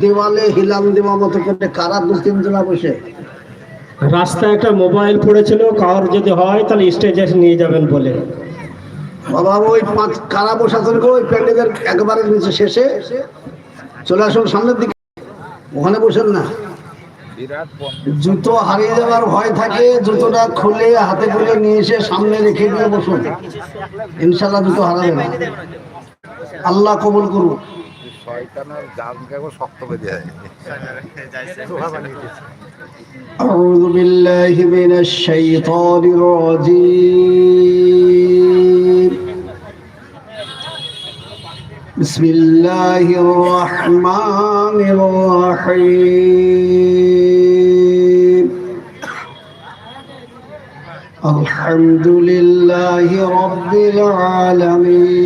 দেওয়ালে হিলাম দেওয়া মতো করে কারা দু তিনজনা বসে? রাস্তায় একটা মোবাইল পড়েছিল কার যদি হয় তাহলে স্টেজে নিয়ে যাবেন বলে। বাবা ওই পাঁচ কারা বসে ওই প্যান্ডেলের একবারে নিচে শেষে? চলে আসুন সামনের দিকে। ওখানে বসেন না। জুতো হারিয়ে যাওয়ার ভয় থাকে জুতোটা খুলে হাতে করে নিয়ে এসে সামনে রেখে দিয়ে বসুন। ইনশাল্লাহ জুতো হারাবে না। আল্লাহ কবুল করুন শয়তানের জানকে একবার শক্ত করে দেয় أعوذ بالله من الشيطان الرجيم بسم الله الرحمن الرحيم الحمد لله رب العالمين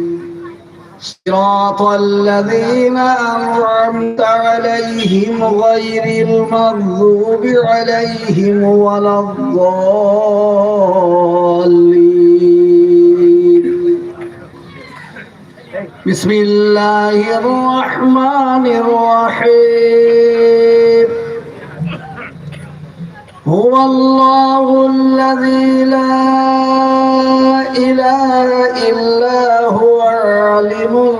صراط الذين أنعمت عليهم غير المغضوب عليهم ولا الضالين. بسم الله الرحمن الرحيم. هو الله الذي لا إله إلا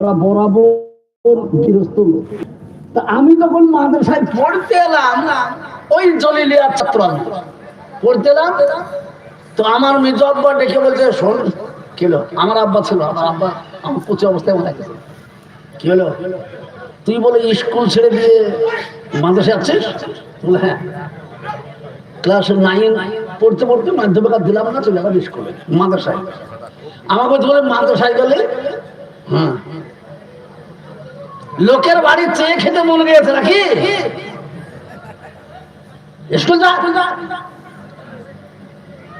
আমরা বরাবর গৃহস্থ লোক। তা আমি তখন মাদ্রাসায় পড়তে এলাম, ওই জলিলিয়ার ছাত্র আমি। পড়তে এলাম, তো আমার মেজ আব্বা ডেকে বলছে, শোন, কি হলো? আমার আব্বা ছিল, আমার আব্বা আমার কুচি অবস্থায় গেছে। কি হলো? তুই বলে স্কুল ছেড়ে দিয়ে মাদ্রাসায় আছিস বলে হ্যাঁ। ক্লাস নাইন পড়তে পড়তে মাধ্যমিক দিলাম না, চলে গেলাম স্কুলে, মাদ্রাসায়। আমাকে বলে মাদ্রাসায় গেলে লোকের বাড়ি চেয়ে খেতে মনে গিয়েছে নাকি?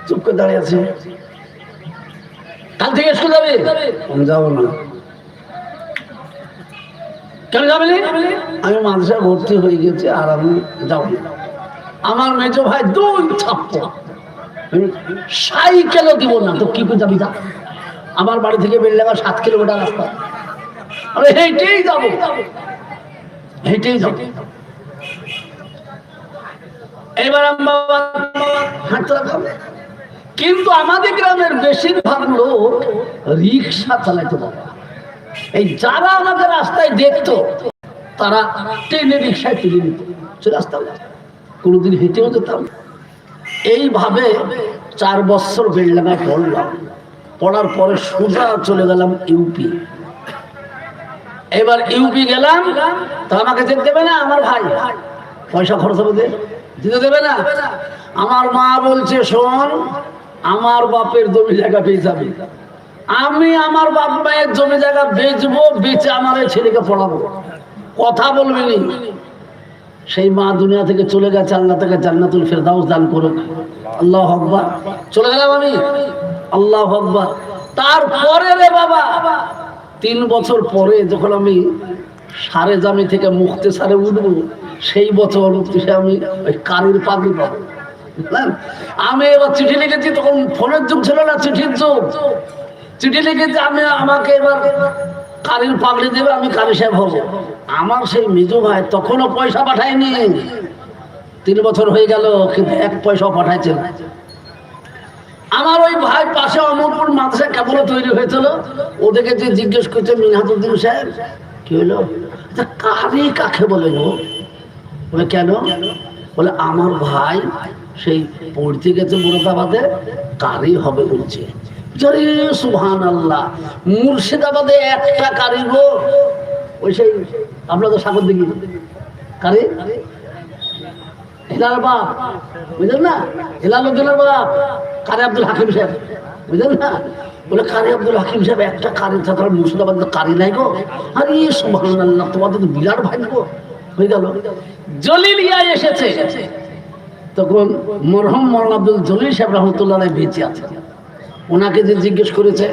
চুপ করে দাঁড়িয়ে আছে। কাল থেকে স্কুল যাবে? না। কেন যাবে আমি ভর্তি হয়ে গেছি আর আমি যাব না। আমার মেজো ভাই দুই ছাপ্প সাইকেলও দিব না। তো কি করে যাবি যা? আমার বাড়ি থেকে বেরলে সাত কিলোমিটার রাস্তা। আরে হেঁটেই যাব। হেঁটেই যাব। এবার কিন্তু আমাদের গ্রামের বেশিরভাগ লোক রিক্সা চালাইতে বাবা। এই যারা আমাদের রাস্তায় দেখতো, তারা ট্রেনে রিক্সায় তুলে নিত। চলে আসতাম কোনোদিন হেঁটেও যেতাম এইভাবে চার বছর বেলডাঙায় পড়লাম পড়ার পরে সোজা চলে গেলাম ইউপি এবার ইউপি গেলাম, তো আমাকে যেতে দেবে না আমার ভাই। পয়সা খরচ হবে দিতে দেবে না। আমার মা বলছে, শোন, আমার বাপের জমি জায়গা পেয়ে যাবে। আমি আমার বাপ মায়ের জমি জায়গা বেচবো, বেচে আমার এই ছেলেকে পড়াবো। কথা বলবি নি। সেই মা দুনিয়া থেকে চলে গেছে, আল্লাহ থেকে জান্নাতুল ফেরদাউস দান করুক। আল্লাহ আকবার। চলে গেলাম আমি। আল্লাহ আকবার। তারপরে রে বাবা, তিন বছর পরে যখন আমি সারে জামি থেকে মুক্তি সারে উঠবো, সেই বছর সে আমি ওই কারির পাগড়ি পাবো। বুঝলেন? আমি এবার চিঠি লিখেছি, তখন ফোনের যুগ ছিল না চিঠির যুগ। চিঠি লিখেছি, আমি আমাকে এবার কারির পাগড়ি দেবে, আমি কারি সাহেব হব। আমার সেই মিজু ভাই তখনও পয়সা পাঠায়নি। তিন বছর হয়ে গেল, কিন্তু এক পয়সা পাঠাইছে না। আমার ওই ভাই পাশে অমরপুর মাদ্রাসা কেবল তৈরি হয়েছিল। ওদেরকে যে জিজ্ঞেস করছে মিনহাতুদ্দিন সাহেব কি হলো? আচ্ছা, কারি কাকে বলে গো? বলে কেন? বলে আমার ভাই সেই পড়তে গেছে মুরাদাবাদে কারি হবে বলছে সুহান আল্লাহ মুর্শিদাবাদে একটা কারি গো। ওই সেই আপনাদের সাগর দিকে কারি হেলাল বাপ, বুঝলেন না? হেলাল উদ্দিনের বাপ, কারি আব্দুল হাকিম সাহেব? বুঝলেন না? বলে, কারি আব্দুল হাকিম সাহেব, একটা কারি থাকার মুর্শিদাবাদ কারি নাই গো। আরে, সুবহানাল্লাহ, তোমাদের তো বিরাট গো হয়ে গেল। জলিলিয়া এসেছে। তখন মরহম মরণ আব্দুল জলিল সাহেব রহমতুল্লাহ বেঁচে আছে। ওনাকে যে জিজ্ঞেস করেছে,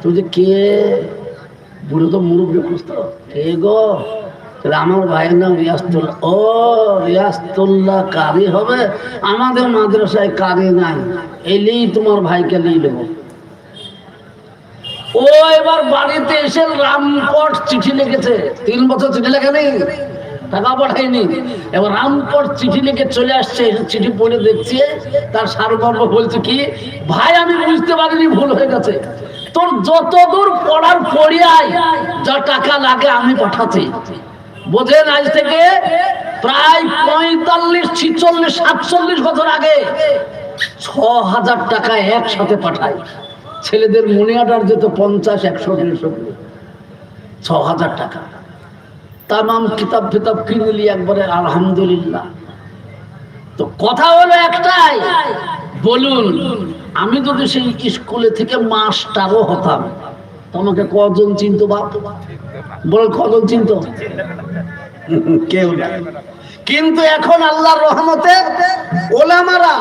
তুমি যে কে? বুড়ো তো মুরব্বী খুঁজতো কে গো? তাহলে আমার ভাইয়ের নাম রিয়াস্তুল্লাহ ও রিয়াস্তুল্লাহ কারি হবে? আমাদের মাদ্রাসায় কারি নাই। এলেই তোমার ভাইকে নিয়ে দেবো ও, এবার বাড়িতে এসে রামপট চিঠি লিখেছে। তিন বছর চিঠি লেখেনি, টাকা পাঠায়নি। এবার রামপট চিঠি লিখে চলে আসছে চিঠি পড়ে দেখছে, তার সারমর্ম বলছে কি, ভাই, আমি বুঝতে পারিনি, ভুল হয়ে গেছে। তোর যতদূর পড়ার পড়িয়াই যা টাকা লাগে আমি পাঠাচ্ছি। বোঝেন আজ থেকে? প্রায় পঁয়তাল্লিশ, ছিচল্লিশ, সাতচল্লিশ বছর আগে ছ হাজার টাকা একসাথে পাঠায়। ছেলেদের মনে আটার যেত পঞ্চাশ, একশো, দেড়শো। ছ হাজার টাকা। তামাম কিতাব ফিতাব কিনে নিলি একবারে আলহামদুলিল্লাহ। তো কথা হলো একটাই, বলুন, আমি যদি সেই স্কুলে থেকে মাস্টারও হতাম তোমাকে কজন চিনতো বাপ? বল, কজন চিনতো? কেউ না। কিন্তু এখন আল্লাহর রহমতে ওলামারা,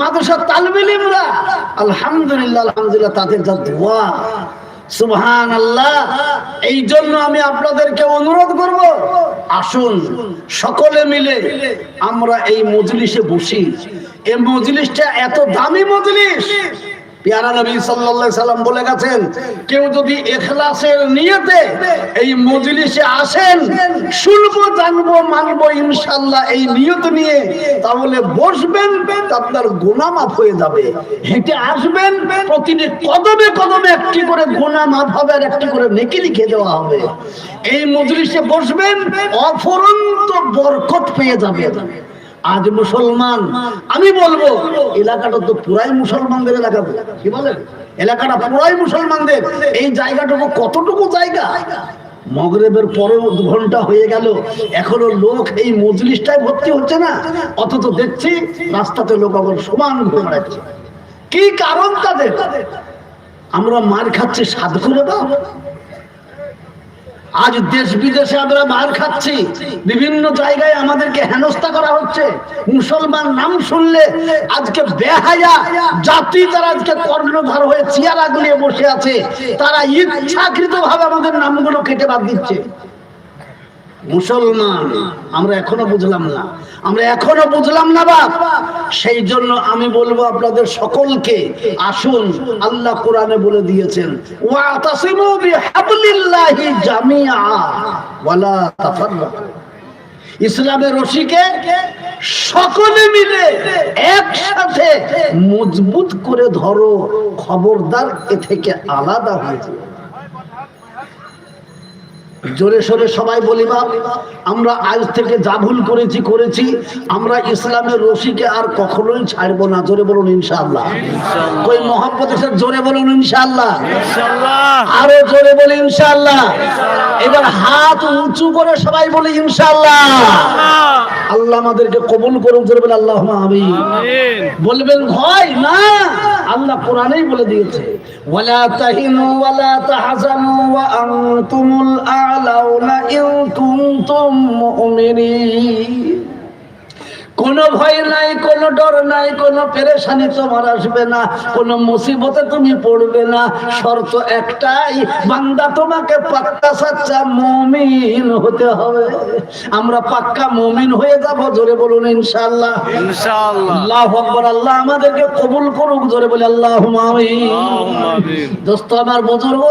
মাদ্রাসা তালবিলিমরা আলহামদুলিল্লাহ আলহামদুলিল্লাহ, তাদের যা দোয়া। সুবহান আল্লাহ এই জন্য আমি আপনাদেরকে অনুরোধ করব, আসুন সকলে মিলে আমরা এই মজলিসে বসি। এই মজলিসটা এত দামি মজলিস পেয়ারা নবী সাল্লাল্লাহু সাল্লাম বলে গেছেন, কেউ যদি এখলাসের নিয়তে এই মজলিসে আসেন, শুনব, জানব, মানবো ইনশাল্লাহ এই নিয়ত নিয়ে, তাহলে বসবেন, আপনার গুনাহ মাফ হয়ে যাবে। হেঁটে আসবেন প্রতিটি কদমে কদমে একটি করে গুনাহ মাফ হবে আর একটি করে নেকি লিখে দেওয়া হবে। এই মজলিসে বসবেন, অফরন্ত বরকত পেয়ে যাবেন। আজ মুসলমান। আমি বলব, এলাকাটা তো পুরাই মুসলমানদের এলাকা কি বলেন? এলাকাটা পুরাই মুসলমানদের। এই জায়গাটুকু কতটুকু জায়গা? মগরেবের পরেও দু ঘণ্টা হয়ে গেল। এখনও লোক এই মজলিসটাই ভর্তি হচ্ছে না। অথচ দেখছি রাস্তাতে লোক আবার সমান ঘুরে বেড়াচ্ছে কি কারণ তাদের? আমরা মার খাচ্ছি, সাধ করে দাও আজ দেশ বিদেশে আমরা মার খাচ্ছি। বিভিন্ন জায়গায় আমাদেরকে হেনস্থা করা হচ্ছে। মুসলমান নাম শুনলে আজকে বেহায়া জাতি তারা আজকে কর্ণধার হয়ে চেয়ার গুলিয়ে বসে আছে, তারা ইচ্ছাকৃত ভাবে আমাদের নামগুলো কেটে বাদ দিচ্ছে। মুসলমান, আমরা এখনও বুঝলাম না। আমরা এখনও বুঝলাম না বাপ। সেই জন্য আমি বলব আপনাদের সকলকে, আসুন, আল্লাহ কোরআনে বলে দিয়েছেন ইসলামের রশিকে সকলে মিলে একসাথে মজবুত করে ধরো খবরদার এ থেকে আলাদা হয়ে যাবে জোরে সোরে সবাই বলি বাপ আমরা আজ থেকে যা ভুল করেছি করেছি আমরা ইসলামের রশিকে আর কখনোই ছাড়বো না জোরে বলুন ইনশাআল্লাহ। কই মোহাম্মদ জোরে বলুন ইনশাআল্লাহ। আরও জোরে বলি ইনশাআল্লাহ। এবার হাত উঁচু করে সবাই বলি ইনশাআল্লাহ। আল্লাহ আমাদেরকে কবুল করুন জোরে বলে আল্লাহ আমি বলবেন ভয় না। আল্লাহ কোরআনেই বলে দিয়েছে ওয়ালা তাহিনু ওয়ালা তাহজানু ওয়া আনতুমুল আ'লাউনা ইন কুনতুম মুমিনিন। কোনো ভয় নাই কোনো ডর নাই কোনো পেরেশানি তোমার আসবে না কোনো মুসিবতে তুমি পড়বে না। শর্ত একটাই বান্দা তোমাকে পাক্কা সাচ্চা মুমিন হতে হবে। আমরা পাক্কা মুমিন হয়ে যাব জোরে বলুন ইনশাআল্লাহ। ইনশাআল্লাহ। আল্লাহ আকবার আল্লাহ আমাদেরকে কবুল করুক জোরে বলে আল্লাহ আমিন। আমিন। দোস্ত আমার বুজুর্গ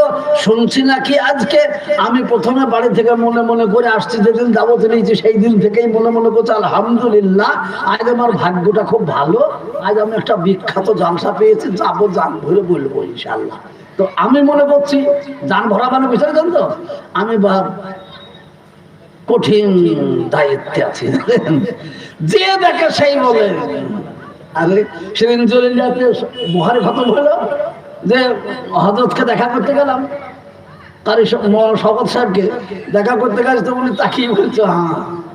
শুনছি নাকি আজকে? আমি প্রথমে বাড়ি থেকে মনে মনে করে আসছি যেদিন দাবত নিয়েছি সেই দিন থেকেই মনে মনে করছি আলহামদুলিল্লাহ আজ আমার ভাগ্যটা খুব ভালো। আজ আমি একটা বিখ্যাত জালসা পেয়েছি, যাব জান ভরে বলব ইনশাল্লাহ তো আমি মনে করছি, যান ভরা মানে বুঝতে তো? আমি বা- কঠিন দায়িত্বে আছি। যে দেখে সেই বলে। আরে, সেদিন জলিলিয়াতে বুহারি খতম হলো যে, হজরতকে দেখা করতে গেলাম। তার শপথ সাহেবকে দেখা করতে গেছে তো উনি তাকিয়ে বলছো হ্যাঁ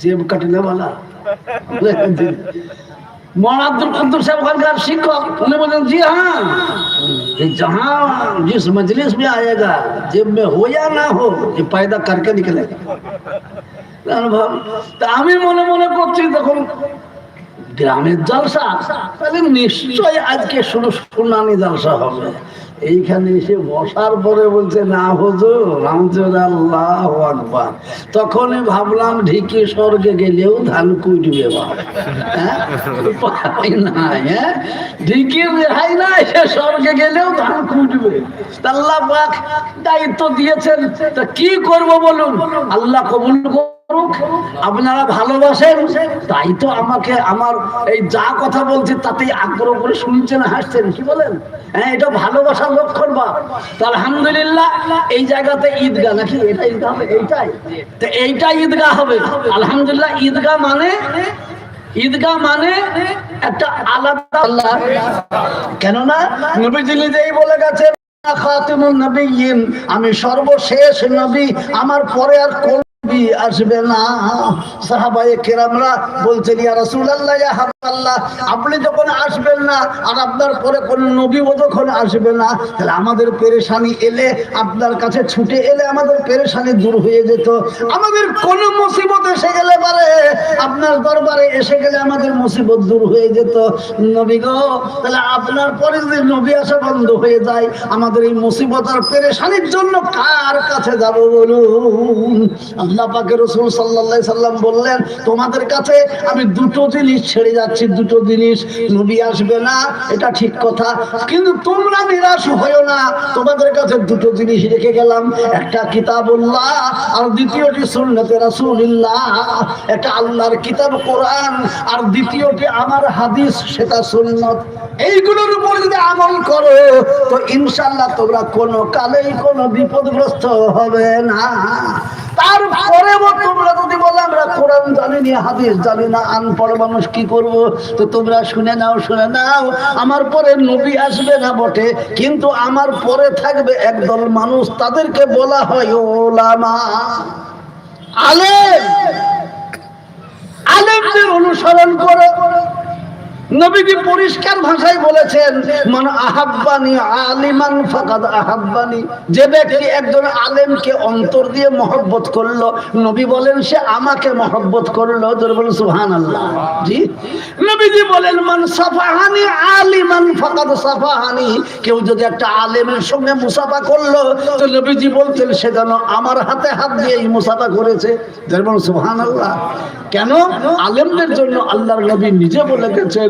জেব কাটিলে বলা মৌলানা আব্দুল কুদ্দুর সাহেব ওখানকার শিক্ষক উনি বলেন জি हाँ ये जहाँ जिस मजलिस में आएगा जेब में हो या ना हो ये पैदा करके निकलेगा আমি ভাব- তা আমি মনে মনে করছি তখন গ্রামের জলসা তাহলে নিশ্চয় আজকে শুধু শুনানি জলসা হবে এইখানে এসে বসার পরে বলছে, না হুজুর রামচুর আল্লাহ আকবার। তখনই ভাবলাম, ঢিকি স্বর্গে গেলেও ধান কুটবে হ্যাঁ? নাই হ্যাঁ? ঢিকির রেহাই নাই স্বর্গে গেলেও ধান কুটবে আল্লাহ পাক দায়িত্ব দিয়েছেন। তা কি করব বলুন? আল্লাহ কবুল আপনারা ভালোবাসেন? তাই তো আমাকে আমার এই যা কথা বলছি তাতেই আগ্রহ করে শুনছেন, হাসছেন, কি বলেন? হ্যাঁ এটা ভালোবাসার লক্ষণ বা? আলহামদুলিল্লাহ, এই জায়গাতে ঈদগাহ, নাকি এটা ঈদগাহ হবে? এইটাই। তো এইটা ঈদগাহ হবে। আলহামদুলিল্লাহ, ঈদগাহ মানে? ঈদগাহ মানে একটা আলাদা আল্লাহ। কেননা, নবীজি নিজেই বলে গেছে আমি সর্বশেষ নবী, আমার পরে আর কোন আসবে না। সাহাবায়ে কেরামরা বলছেন ইয়া রাসূলুল্লাহ হাবিবাল্লাহ আপনি যখন আসবেন না, আর আপনার পরে কোন যখন আসবে না, তাহলে আমাদের পেরেশানি এলে, আপনার কাছে ছুটে এলে আমাদের পেরেশানি দূর হয়ে যেত। আমাদের কোন মুসিবত এসে গেলে পারে, আপনার দরবারে এসে গেলে আমাদের মুসিবত দূর হয়ে যেত। নবী তাহলে আপনার পরে নবী আসা বন্ধ হয়ে যায়। আমাদের এই মুসিবত আর পেরেশানির জন্য কার কাছে যাব বলুন? আল্লাহ পাকে রসুল সাল্লাম বললেন, তোমাদের কাছে আমি দুটো জিনিস ছেড়ে যাচ্ছি। দুটো জিনিস, নবী আসবে না, এটা ঠিক কথা, কিন্তু তোমরা নিরাশ হয়েও না। তোমাদের কাছে দুটো জিনিস রেখে গেলাম, একটা কিতাবুল্লাহ আর দ্বিতীয়টি সুন্নতে রাসূলুল্লাহ। একটা আল্লাহর কিতাব কোরআন আর দ্বিতীয়টি আমার হাদিস, সেটা সুন্নত। এইগুলোর উপর যদি আমল করো, তো ইনশাল্লাহ তোমরা কোনো কালেই কোনো বিপদগ্রস্ত হবে না। তোমরা যদি হাদিস মানুষ কি তো তোমরা শুনে নাও শুনে নাও। আমার পরে না বটে, কিন্তু আমার পরে থাকবে একদল মানুষ, তাদেরকে বলা হয় ওলামা। আলেম। আলেমদের অনুসরণ করো। নবীজি পরিষ্কার ভাষায় বলেছেন, মান আহাব্বানি আলিমান ফাকাদ আহাব্বানি। যে ব্যক্তি একজন আলেমকে অন্তর দিয়ে মহব্বত করল, নবী বলেন, সে আমাকে মহব্বত করল। তোর বলেন, সুবহানাল্লাহ। জি? নবীজি বলেন, মান সাফাহানি আলিমান ফাকাদ সাফাহানি। কেউ যদি একটা আলেমের সঙ্গে মুসাফা করল, তো নবীজি বলতেন, সে যেন আমার হাতে হাত দিয়ে এই মুসাফা করেছে। তোর বলেন, সুবহানাল্লাহ। কেন? আলেমদের জন্য আল্লাহর নবী নিজে বলে গেছেন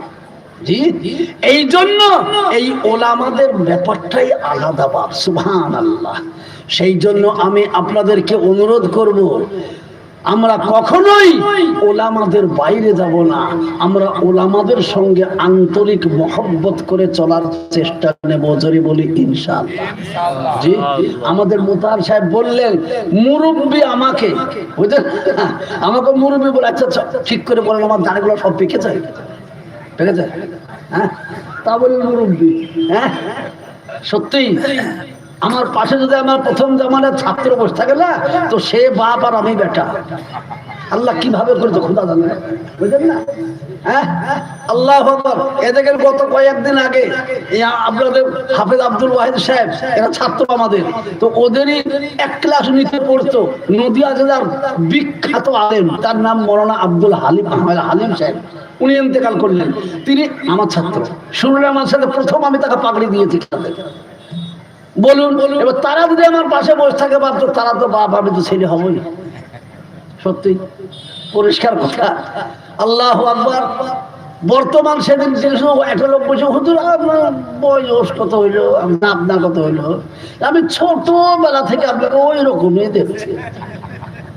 জি? এই জন্য এই ওলামাদের ব্যাপারটাই আলাদা বাপ সুবহান আল্লাহ সেই জন্য আমি আপনাদেরকে অনুরোধ করব আমরা কখনোই ওলামাদের বাইরে যাব না। আমরা ওলামাদের সঙ্গে আন্তরিক মহব্বত করে চলার চেষ্টা নেব জোরে বলি ইনশাআল্লাহ। জি? আমাদের মোতার সাহেব বললেন মুরব্বী আমাকে। বুঝলেন? আমাকে মুরব্বী বলে আচ্ছা আচ্ছা, ঠিক করে বলেন আমার দাঁড়িগুলো সব পেকে যায়? ঠিক আছে হ্যাঁ? তা বলে মুরব্বী হ্যাঁ? সত্যি, আমার পাশে যদি আমার প্রথম জামানের ছাত্র বসে থাকে না, তো সে বাপ আর আমি বেটা। আল্লাহ কীভাবে করেছে খোদা জানে। বুঝলেন না? হ্যাঁ? গত কয়েকদিন আগে হাফেজ আব্দুল ওয়াহিদ সাহেব ছাত্র আমাদের, তো ওদেরই এক ক্লাস পড়তো, নদিয়া জেলার বিখ্যাত আলেম, তার নাম মৌলানা আব্দুল হালিম আহমেদ হালিম সাহেব। উনি ইন্তেকাল করলেন। তিনি আমার ছাত্র। শুনলেন আমার সাথে প্রথম আমি তাকে পাগড়ি দিয়েছি বলুন, এবার তারা যদি আমার পাশে বসে থাকে ভাবতো তারা তো বাপ, আমি তো ছেলে হবই। সত্যি, পরিষ্কার কথা। আল্লাহ আকবার। বর্তমান সেদিন একটা লোক আপনার বয়স কত হইল? আপনার কত হইল। আমি ছোটবেলা থেকে আপনাকে ওই রকমই দেখছি।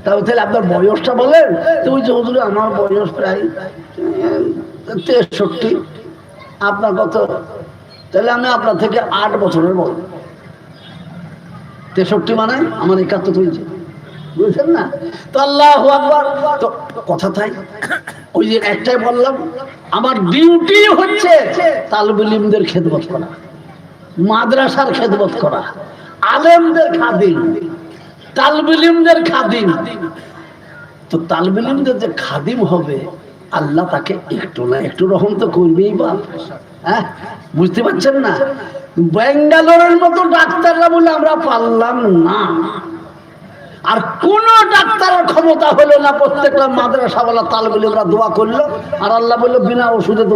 তাহলে আপনার বয়সটা বলেন। তো ওই যে হুজুর, আমার বয়স প্রায় তেষট্টি আপনার কত? তাহলে আমি আপনার থেকে আট বছরের বড়। তেষট্টি মানে আমার একাত্তর হয়েছে বুঝছেন না? তো আল্লাহ আকবার। তো কথা তাই। ওই যে একটাই বললাম, আমার ডিউটি হচ্ছে তালবিলিমদের খেদমত করা, মাদ্রাসার খেদমত করা, আলেমদের খাদিম, তালবিলিমদের খাদিম। তো তালবিলিমদের যে খাদিম হবে আল্লাহ তাকে একটু না একটু রকম তো করবেই বাপ হ্যাঁ? বুঝতে পারছেন না? ব্যাঙ্গালোরের মতো ডাক্তাররা বলে আমরা পারলাম না। আর কোন ডাক্তারের ক্ষমতা হলো না, প্রত্যেকটা মাদ্রাসাওয়ালা ওরা দোয়া করল, আর আল্লাহ বলল, বিনা ওষুধে তো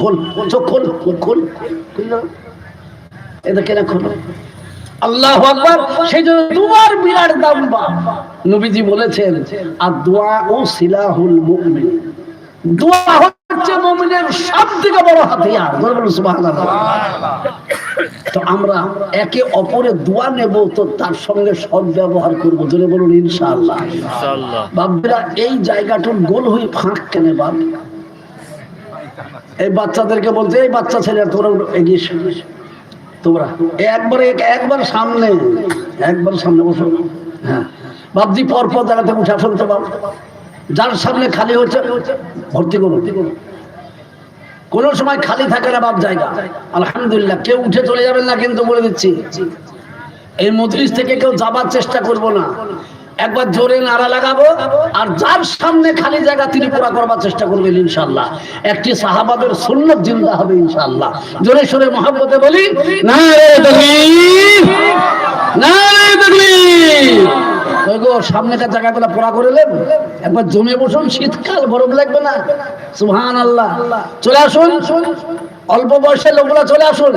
খোল খোল খোল। খুললো এটা কেন খোলো আল্লাহ আকবার সেই জন্য দুবার বিরাট দাম বা। নবীজি বলেছেন আর দোয়া ও সিলাহুল মুমিন। দোয়া হচ্ছে মুমিনের সবথেকে বড় হাতিয়ার। তো আমরা একে অপরের দোয়া নেব তো তার সঙ্গে সব ব্যবহার করব। ধরে বলুন ইনশাআল্লাহ। বাপরা এই জায়গাটার গোল হয়ে ফাঁক কেনে বাপ? এই বাচ্চাদেরকে বলছে এই বাচ্চা ছেলে তোরা এগিয়ে। তোমরা। একবার একবার সামনে। একবার সামনে বসো। হ্যাঁ। বাপজি পর পর জায়গাতে উঠে আসুন তো বাপ। যার সামনে খালি হচ্ছে, ভর্তি করুন। কোন সময় খালি থাকে না বাপ জায়গা। আলহামদুলিল্লাহ, কেউ উঠে চলে যাবেন না কিন্তু বলে দিচ্ছি। এই মজলিস থেকে কেউ যাবার চেষ্টা করব না। একবার জোরে নাড়া লাগাবো, আর যার সামনে খালি জায়গা তিনি পুরা করবার চেষ্টা করবেন ইনশাল্লাহ একটি সাহাবাদের সুন্নত জিন্দা হবে ইনশাল্লাহ জোরে সোরে মহাব্বতে বলি না জায়গাগুলো পোড়া করে নেন। একবার জমে বসুন, শীতকাল গরম লাগবে না। সুহান আল্লাহ চলে আসুন। অল্প বয়সের লোকগুলো চলে আসুন।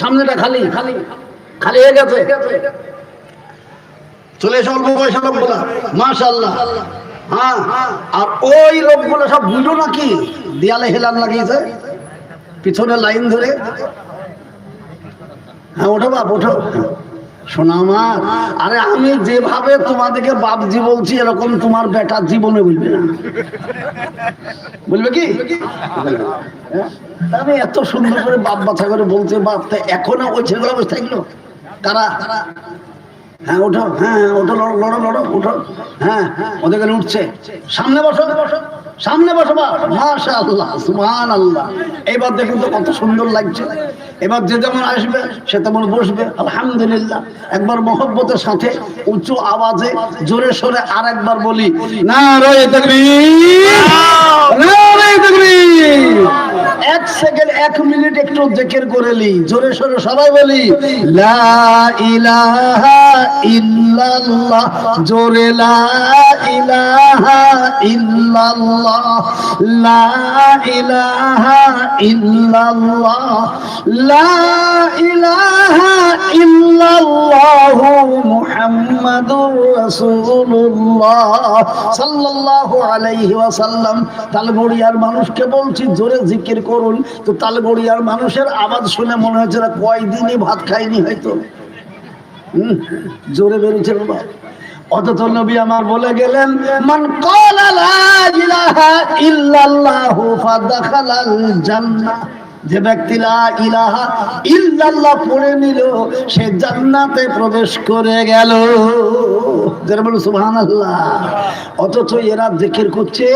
সামনেটা খালি খালি খালি হয়ে গেছে। চলে এসে অল্প বয়সের লোকগুলো মাশাল্লাহ হ্যাঁ আর ওই লোকগুলো সব বুঝো নাকি? দেয়ালে হেলান লাগিয়েছে। পিছনে লাইন ধরে। হ্যাঁ ওঠো বাপ, ওঠো। শোনা আমার, আরে আমি যেভাবে তোমাদেরকে বাপজি বলছি, এরকম তোমার বেটা জীবনে বলবে না। বলবে কি? হ্যাঁ? আমি এত সুন্দর করে বাপ বাছা করে বলছে, বাপ এখনও ওই ছেলেগুলো বসে থাকল কারা? হ্যাঁ ওঠো হ্যাঁ হ্যাঁ, ওঠো লড়ো লড়ো লড়ো ওঠো। হ্যাঁ উঠছে। সামনে বসো সামনে বসো আল্লাহ সুবহান আল্লাহ এবার দেখুন তো কত সুন্দর লাগছে। এবার যে যেমন আসবে সে তেমন বসবে। আলহামদুলিল্লাহ। একবার মহব্বতের সাথে উঁচু আওয়াজে জোরে সোরে আর একবার বলি না তাকবীর না তাকবীর। এক সেকেন্ড, এক মিনিট একটু জেকের করে লি। জোরে সোরে সবাই বলি ইল্লাল্লাহ। জোরে ইল্লাল্লাহ। ইল্লাল্লাহ। মুহাম্মাদুর রাসূলুল্লাহ। সাল্লাল্লাহু আলাইহি ওয়াসাল্লাম। তালগড়িয়ার মানুষকে বলছি, জোরে জিকির করুন, তো তালগড়িয়ার মানুষের আওয়াজ শুনে মনে হয়েছে না কয়দিনই ভাত খায়নি হয়তো। হম, জোরে বেরোচ্ছে বাবা। অথচ নবী আমার বলে গেলেন, মান কলা ইল্লাল্লাহু ফাদাখালাল যে ব্যক্তি ইলাহা ইল্লাল্লাহ পড়ে নিল, সে জান্নাতে প্রবেশ করে গেল। অথচ এরা জিকির করছে,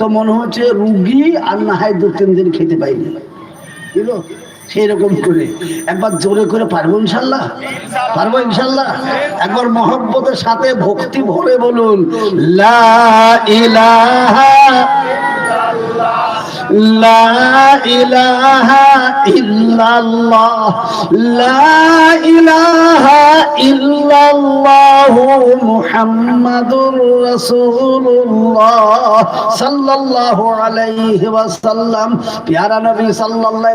তো মনে হচ্ছে রুগী আর না হয় দু তিন দিন খেতে পাইনি বুঝলো সেই রকম করে। একবার জোরে করে পারব ইনশাল্লাহ? পারব ইনশাল্লাহ? একবার মহব্বতের সাথে ভক্তি ভরে বলুন, লা ইলাহা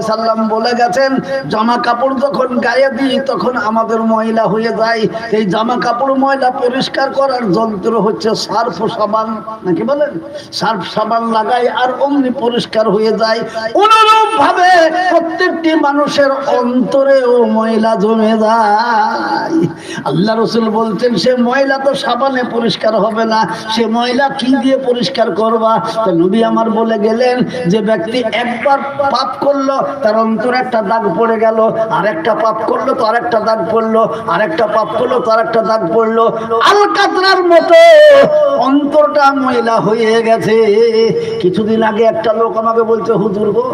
সাল্লাম বলে গেছেন, জামা কাপড় যখন গায়ে দিই তখন আমাদের ময়লা হয়ে যায়। এই জামা কাপড় ময়লা পরিষ্কার করার যন্ত্র হচ্ছে সার্ফ সাবান, নাকি বলেন? সার্ফ সাবান লাগাই আর অমনি পরিষ্কার হয়ে যায়। অনুরূপ ভাবে প্রত্যেকটি মানুষের অন্তরেও ময়লা জমে যায়। আল্লাহ রসুল বলছেন, সে ময়লা তো সাবানে পরিষ্কার হবে না, সে ময়লা কি দিয়ে পরিষ্কার করবা? তো নবী আমার বলে গেলেন যে, ব্যক্তি একবার পাপ করল, তার অন্তরে একটা দাগ পড়ে গেল আর একটা পাপ করল, তো আরেকটা দাগ পড়ল, আরেকটা পাপ করল, তো আরেকটা দাগ পড়ল। আলকাতরার মতো অন্তরটা ময়লা হয়ে গেছে। কিছুদিন আগে একটা লোক আমাকে বলছে, হুজুর গো,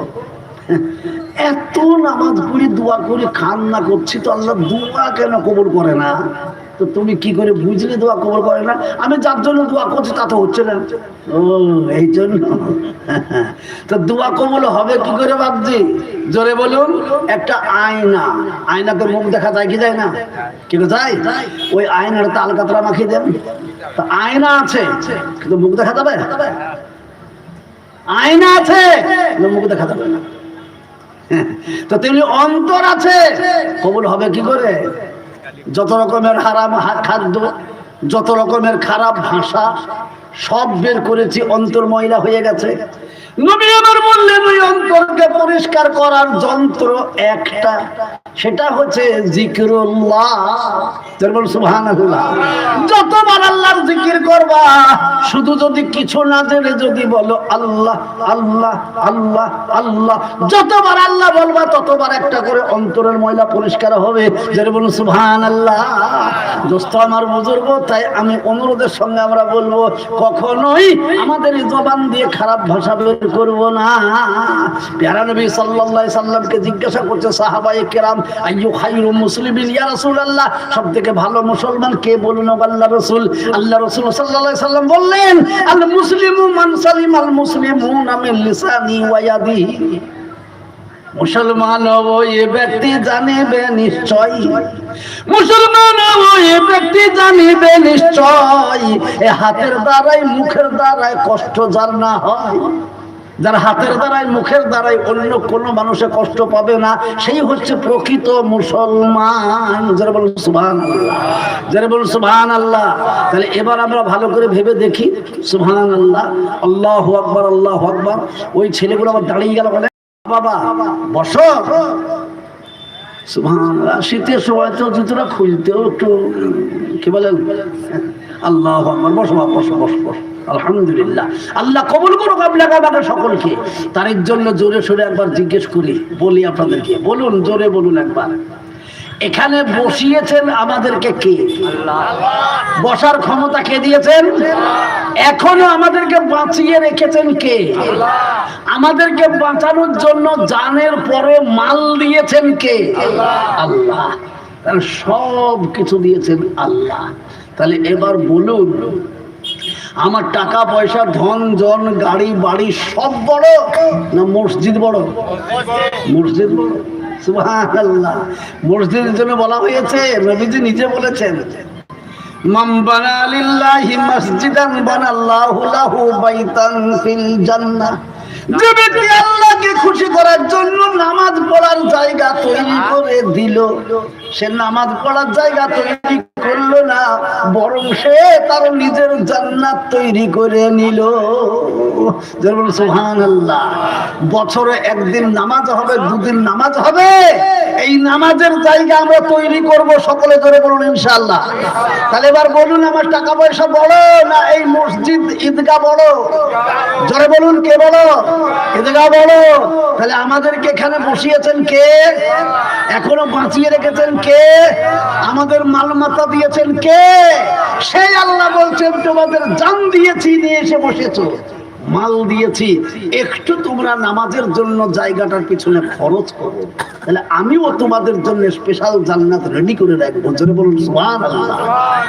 এত নামাজ পড়ি, দোয়া করে, কান্না করছি তো আল্লাহ দোয়া কেন কবর করে না? তো তুমি কি করে বুঝলে দোয়া কবর করে না? আমি যার জন্য দোয়া করছি, তা তো হচ্ছে না। ও, এই জন্য। তো দোয়া কবল হবে কি করে ভাবছি? জোরে বলুন, একটা আয়না। আয়নাতে মুখ দেখা যায় কি যায় না? কিন্তু যায়? ওই আয়নার তো আলকাতরা মাখিয়ে দেন। তো আয়না আছে, কিন্তু মুখ দেখা যাবে? আয়না আছে মুখ দেখা যাবে না। তো তেমনি অন্তর আছে, কবুল হবে কি করে? যত রকমের হারাম খাদ্য, যত রকমের খারাপ ভাষা সব বের করেছি, অন্তর ময়লা হয়ে গেছে। পরিষ্কার করার যন্ত্র একটা। সেটা হচ্ছে সুবহানাল্লাহ। যতবার আল্লাহর জিকির করবা, শুধু যদি কিছু না জেনে যদি বলো, আল্লাহ আল্লাহ আল্লাহ আল্লাহ। যতবার আল্লাহ বলবা, ততবার একটা করে অন্তরের ময়লা পরিষ্কার হবে। যেটা বলুন সুবহান আল্লাহ দোস্ত, আমার বুজুর্গ, তাই আমি অনুরোধের সঙ্গে আমরা বলব কখনোই আমাদের জবান দিয়ে খারাপ ভাষা বের করব না। প্যারা নবী সাল্লাল্লাহু সাল্লামকে জিজ্ঞাসা করছে, সাহাবায়ে কেরাম, আইয়ু খাইরু মুসলিমিন ইয়া রাসূলুল্লাহ? সবথেকে ভালো মুসলমান কে বলুন আল্লাহ রাসূল? আল্লাহ রাসূল সাল্লাল্লাহু সাল্লাম বললেন, আল মুসলিমু মান সালিমাল মুসলিমুনা মিন লিসানি ওয়া ইয়াদিহি। মুসলমান ওই ব্যক্তি জানিবে নিশ্চয়। মুসলমান ওই ব্যক্তি জানিবে নিশ্চয়। এ হাতের দ্বারাই, মুখের দ্বারাই কষ্ট যার না হয়। যার হাতের দ্বারাই, মুখের দ্বারাই অন্য কোনো মানুষে কষ্ট পাবে না, সেই হচ্ছে প্রকৃত মুসলমান। যারা বলুন যারা বলুন সুবহান আল্লাহ তাহলে এবার আমরা ভালো করে ভেবে দেখি। সুবহান আল্লাহ আল্লাহ আকবর আল্লাহ আকবর। ওই ছেলেগুলো আবার দাঁড়িয়ে গেল বলে। শীতের সময় তো একটু, কি বলেন আল্লাহ আলহামদুলিল্লাহ। আল্লাহ কবুল করুক আপনাকে সকলকে। তার জন্য জোরে সোরে একবার জিজ্ঞেস করি, বলি আপনাদেরকে। বলুন, জোরে বলুন একবার। এখানে বসিয়েছেন আমাদেরকে কে? বসার ক্ষমতা কে দিয়েছেন? এখনও আমাদেরকে বাঁচিয়ে রেখেছেন কে? আমাদেরকে বাঁচানোর জন্য জানের পরে মাল দিয়েছেন কে? আল্লাহ। সব কিছু দিয়েছেন আল্লাহ। তাহলে এবার বলুন, আমার টাকা, পয়সা, ধন, জন, গাড়ি, বাড়ি সব বড় না মসজিদ বড়? মসজিদ বড়। মসজিদের জন্য বলা হয়েছে, নবীজি নিজে বলেছেন মাম্বানা বানা লিল্লাহি মসজিদান বানাল্লাহু লাহু বাইতান ফিল জান্নাহ। যে ব্যক্তি আল্লাহকে খুশি করার জন্য নামাজ পড়ার জায়গা তৈরি করে দিল। সে নামাজ পড়ার জায়গা তৈরি করল না, বরং সে তার নিজের জান্নাত তৈরি করে নিল। যেমন সুহান আল্লাহ বছরে একদিন নামাজ হবে, দুদিন নামাজ হবে। এই নামাজের জায়গা আমরা তৈরি করব, সকলে ধরে বলুন, ইনশাআল্লাহ। তাহলে এবার বলুন, আমার টাকা পয়সা বড় না এই মসজিদ ঈদগাহ বড়? জোরে বলুন, কে বড় ঈদগাহ বলো, তাহলে আমাদেরকে এখানে বসিয়েছেন কে? এখনও বাঁচিয়ে রেখেছেন কে? আমাদের মালমাতা দিয়েছেন কে? সেই আল্লাহ বলছেন, তোমাদের জান দিয়েছি, নিয়ে এসে বসেছো। মাল দিয়েছি, একটু তোমরা নামাজের জন্য জায়গাটার পিছনে খরচ করো। তাহলে আমিও তোমাদের জন্য স্পেশাল জান্নাত রেডি করে রাখব। জোরে বলুন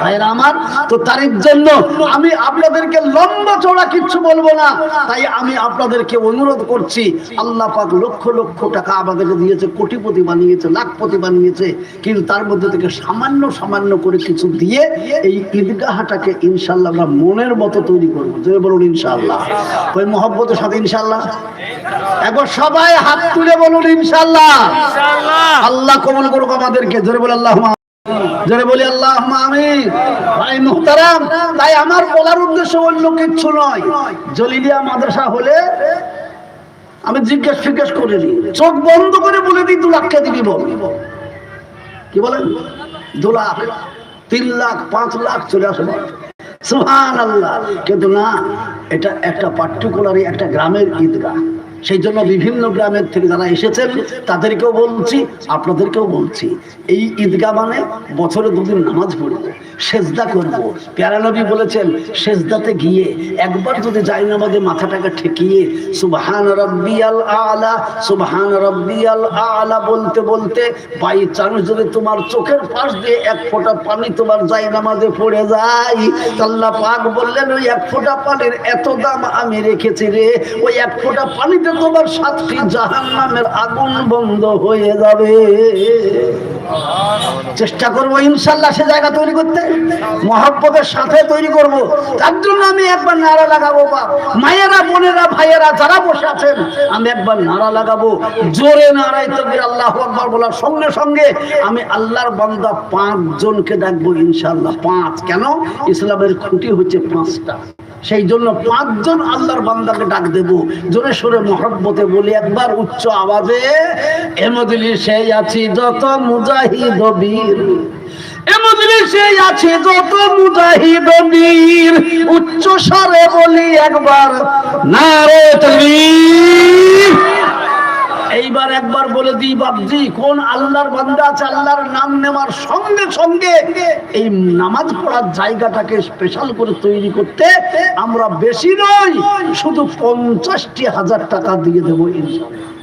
ভাইরা আমার, তো তার জন্য আমি আপনাদেরকে লম্বা চড়া কিচ্ছু বলব না, তাই আমি আপনাদেরকে অনুরোধ করছি, আল্লাহ পাক লক্ষ লক্ষ টাকা আমাদেরকে দিয়েছে, কোটিপতি বানিয়েছে, লাখপতি বানিয়েছে, কিন্তু তার মধ্যে থেকে সামান্য সামান্য করে কিছু দিয়ে এই ঈদগাহটাকে ইনশাল্লাহ আমরা মনের মতো তৈরি করব। যে বলুন ইনশাল্লাহ ওই মহব্বতের সাথে ইনশাল্লাহ একবার সবাই হাত তুলে বলুন ইনশাল্লাহ আল্লাহ কবল করুক আমাদেরকে। জোরে বলে আল্লাহ জোরে বলি আল্লাহ আমিন। ভাই মুহতারাম তাই আমার বলার উদ্দেশ্য অন্য কিচ্ছু নয়। জলিলিয়া মাদ্রাসা হলে আমি জিজ্ঞেস ফিজ্ঞেস করে দিই চোখ বন্ধ করে বলে দিই দু লাখ কে দিবি কি বলেন? দু লাখ তিন লাখ পাঁচ লাখ চলে আসে সুহান আল্লাহ কিন্তু না এটা একটা পার্টিকুলারই একটা গ্রামের ঈদগাহ। সেই জন্য বিভিন্ন গ্রামের থেকে যারা এসেছেন, তাদেরকেও বলছি, আপনাদেরকেও বলছি, এই ঈদগাহ মানে বছরে দুদিন নামাজ পড়ব। সেজদা করব। প্যারা নবী বলেছেন, সেজদাতে গিয়ে একবার যদি যাই নামাজে মাথাটাকে ঠেকিয়ে, সুবহান রব্বিয়াল আলা, সুবহান রব্বিয়াল আলা বলতে বলতে, বাই চান্স যদি তোমার চোখের পাশ দিয়ে এক ফোঁটা পানি তোমার যাই নামাজে পড়ে যায়, আল্লাহ পাক বললেন, ওই এক ফোঁটা পানির এত দাম আমি রেখেছি রে, ওই এক ফোঁটা পানিতে তোমার সাতটি জাহান্নামের আগুন বন্ধ হয়ে যাবে। চেষ্টা করব ইনশাল্লাহ সে জায়গা তৈরি করতে। মহব্বতের সাথে তৈরি করব। তার জন্য আমি একবার নারা লাগাবো, বা মায়েরা, বোনেরা, ভাইয়েরা যারা বসে আছেন, আমি একবার নারা লাগাবো। জোরে নারাই তকবির, আল্লাহ আকবার বলার সঙ্গে সঙ্গে আমি আল্লাহর বান্দা পাঁচ জনকে ডাকবো ইনশাল্লাহ পাঁচ কেন? ইসলামের খুঁটি হচ্ছে পাঁচটা। সেই জন্য পাঁচজন আল্লাহর বান্দাকে ডাক দেব। জোরে সোরে মহব্বতে বলি একবার উচ্চ আওয়াজে এমদিলি সেই আছি যত মুজাহিদ বীর। উচ্চ স্বরে বলি একবার এইবার একবার বলে দিই বাবজি কোন আল্লাহর বান্দা আছে, আল্লাহর নাম নেওয়ার সঙ্গে সঙ্গে এই নামাজ পড়ার জায়গাটাকে স্পেশাল করে তৈরি করতে আমরা বেশি নই, শুধু পঞ্চাশটি হাজার টাকা দিয়ে দেবো ইনশাআল্লাহ।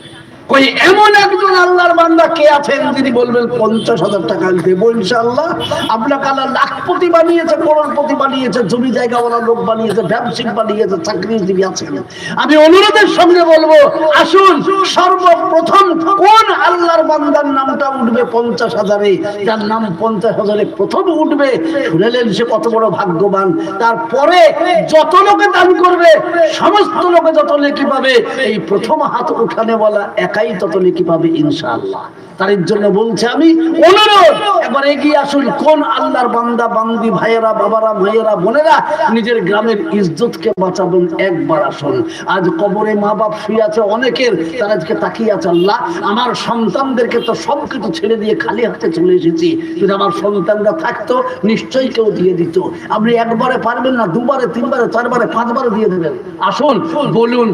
ওই এমন একজন আল্লাহর বান্দা কে আছেন যিনি বলবেন পঞ্চাশ হাজার টাকা আমি দেবো ইনশাল্লাহ আপনাকে আল্লাহ লাখপতি বানিয়েছে, করোড়পতি বানিয়েছে, জমি লোক বানিয়েছে বানিয়েছে আছেন। আমি অনুরোধের সঙ্গে বলব, আসুন, সর্বপ্রথম কোন আল্লাহর বান্দার নামটা উঠবে পঞ্চাশ হাজারে? যার নাম পঞ্চাশ হাজারে প্রথম উঠবে শুনেলেন সে কত বড় ভাগ্যবান। তারপরে যত লোকে দান করবে, সমস্ত লোকে যত নেকি পাবে, এই প্রথম হাত উঠানে বলা একাই তত নেকি পাবে ইনশাআল্লাহ। তার জন্য বলছে আমি, অনুরোধ একবার এগিয়ে আসুন, কোন আল্লাহর বান্দা, বান্দি, ভাইয়েরা, বাবারা ভাইয়েরা বোনেরা, নিজের গ্রামের ইজ্জতকে বাঁচাবেন একবার আসুন। আজ কবরে মা বাপ শুয়ে আছে অনেকের, তারা আজকে তাকিয়ে আছে, আল্লাহ, আমার সন্তানদেরকে তো সবকিছু ছেড়ে দিয়ে খালি হাতে চলে এসেছি। যদি আমার সন্তানরা থাকতো, নিশ্চয়ই কেউ দিয়ে দিত। আপনি একবারে পারবেন না, দুবারে, তিনবারে, চারবারে, পাঁচবারে দিয়ে দেবেন। আসুন, বলুন